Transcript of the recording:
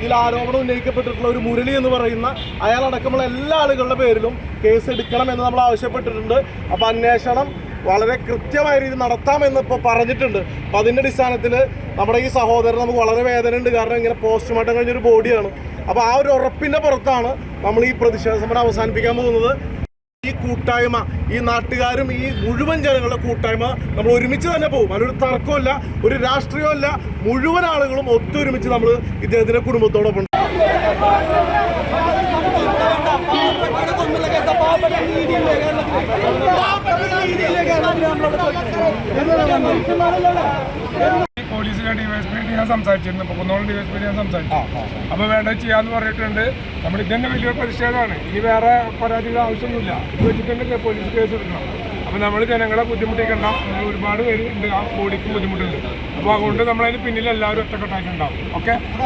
ഇതിൽ ആരോപണം ഉന്നയിക്കപ്പെട്ടിട്ടുള്ള ഒരു മുരളി എന്ന് പറയുന്ന അയാളടക്കമുള്ള എല്ലാ ആളുകളുടെ പേരിലും കേസ് എടുക്കണം എന്ന് നമ്മൾ ആവശ്യപ്പെട്ടിട്ടുണ്ട്. അപ്പോൾ അന്വേഷണം വളരെ കൃത്യമായ രീതിയിൽ നടത്താമെന്ന് ഇപ്പോൾ പറഞ്ഞിട്ടുണ്ട്. അപ്പം അതിന്റെ അടിസ്ഥാനത്തിൽ നമ്മുടെ ഈ സഹോദരൻ നമുക്ക് വളരെ വേദനയുണ്ട്. കാരണം ഇങ്ങനെ പോസ്റ്റ്മോർട്ടം കഴിഞ്ഞൊരു ബോഡിയാണ്. അപ്പോൾ ആ ഒരു ഉറപ്പിന്റെ പുറത്താണ് നമ്മൾ ഈ പ്രതിഷേധ സമരം അവസാനിപ്പിക്കാൻ പോകുന്നത്. ഈ കൂട്ടായ്മ ഈ നാട്ടുകാരും ഈ മുഴുവൻ ജനങ്ങളുടെ കൂട്ടായ്മ നമ്മൾ ഒരുമിച്ച് തന്നെ പോകും അതിലൊരു തർക്കമല്ല ഒരു രാഷ്ട്രീയമല്ല മുഴുവൻ ആളുകളും ഒത്തൊരുമിച്ച് നമ്മൾ ഇദ്ദേഹത്തിന്റെ കുടുംബത്തോടൊപ്പം. ഈ പോലീസിലെ പി ഞാൻ സംസാരിച്ചിരുന്നു. ഇപ്പോൾ കുന്നോളം ഡിവൈഎസ്പിയായിട്ട് ഞാൻ സംസാരിച്ചു. അപ്പോൾ വേണ്ട ചെയ്യാന്ന് പറഞ്ഞിട്ടുണ്ട്. നമ്മൾ ഇതന്നെ വലിയൊരു പ്രതിഷേധമാണ്. ഇനി വേറെ പരാതിയുടെ ആവശ്യമൊന്നുമില്ല. ഇത് വെച്ചിട്ട് തന്നെ പോലീസ് കേസ് എടുക്കണം. അപ്പോൾ നമ്മൾ ജനങ്ങളെ ബുദ്ധിമുട്ടിക്കണ്ട. നമ്മൾ ഒരുപാട് പേര് ഉണ്ട്. ആ ബോഡിക്ക് ബുദ്ധിമുട്ടുണ്ട്. അപ്പോൾ അതുകൊണ്ട് നമ്മളതിന് പിന്നിൽ എല്ലാവരും ഒറ്റക്കെട്ടായിട്ടുണ്ടാവും. ഓക്കെ